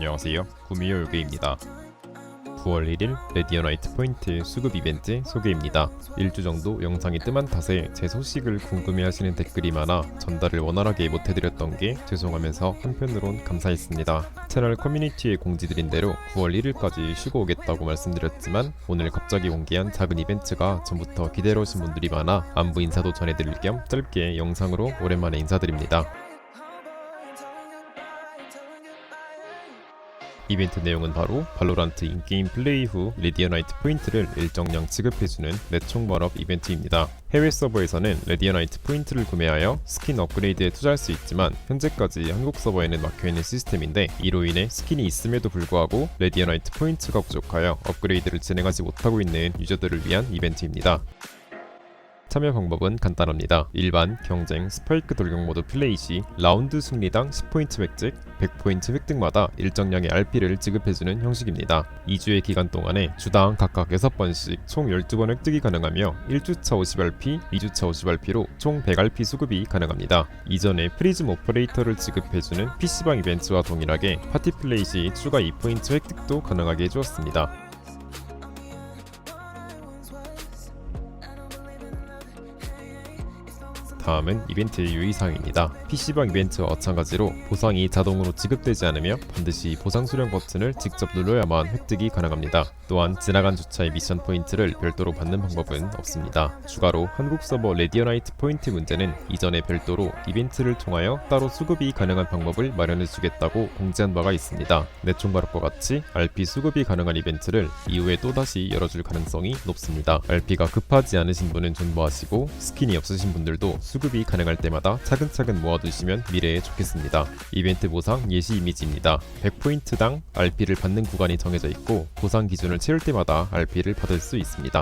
안녕하세요. 구미호 요괴입니다. 9월 1일 레디어나이트 포인트 수급 이벤트 소개입니다. 1주 정도 영상이 뜸한 탓에 제 소식을 궁금해하시는 댓글이 많아 전달을 원활하게 못해드렸던 게 죄송하면서 한편으론 감사했습니다. 채널 커뮤니티에 공지드린 대로 9월 1일까지 쉬고 오겠다고 말씀드렸지만 오늘 갑자기 공개한 작은 이벤트가 전부터 기다려 오신 분들이 많아 안부 인사도 전해드릴 겸 짧게 영상으로 오랜만에 인사드립니다. 이벤트 내용은 바로 발로란트 인게임 플레이 후 레디어나이트 포인트를 일정량 지급해주는 내총 발업 이벤트입니다. 해외 서버에서는 레디어나이트 포인트를 구매하여 스킨 업그레이드에 투자할 수 있지만 현재까지 한국 서버에는 막혀있는 시스템인데 이로 인해 스킨이 있음에도 불구하고 레디어나이트 포인트가 부족하여 업그레이드를 진행하지 못하고 있는 유저들을 위한 이벤트입니다. 참여 방법은 간단합니다. 일반, 경쟁, 스파이크 돌격 모드 플레이 시 라운드 승리당 10포인트 획득, 100포인트 획득마다 일정량의 RP를 지급해주는 형식입니다. 2주의 기간 동안에 주당 각각 6번씩 총 12번 획득이 가능하며 1주차 50RP, 2주차 50RP로 총 100RP 수급이 가능합니다. 이전에 프리즘 오퍼레이터를 지급해주는 PC방 이벤트와 동일하게 파티 플레이 시 추가 2포인트 획득도 가능하게 해주었습니다. 다음은 이벤트의 유의사항입니다. PC방 이벤트와 마찬가지로 보상이 자동으로 지급되지 않으며 반드시 보상 수령 버튼을 직접 눌러야만 획득이 가능합니다. 또한 지나간 주차의 미션 포인트를 별도로 받는 방법은 없습니다. 추가로 한국 서버 레디어나이트 포인트 문제는 이전에 별도로 이벤트를 통하여 따로 수급이 가능한 방법을 마련해 주겠다고 공지한 바가 있습니다. 내총가락과 같이 RP 수급이 가능한 이벤트를 이후에 또다시 열어줄 가능성이 높습니다. RP가 급하지 않으신 분은 존버하시고 스킨이 없으신 분들도 수급이 가능할 때마다 차근차근 모아두시면 미래에 좋겠습니다. 이벤트 보상 예시 이미지입니다. 100포인트당 RP를 받는 구간이 정해져 있고 보상 기준을 채울 때마다 RP를 받을 수 있습니다.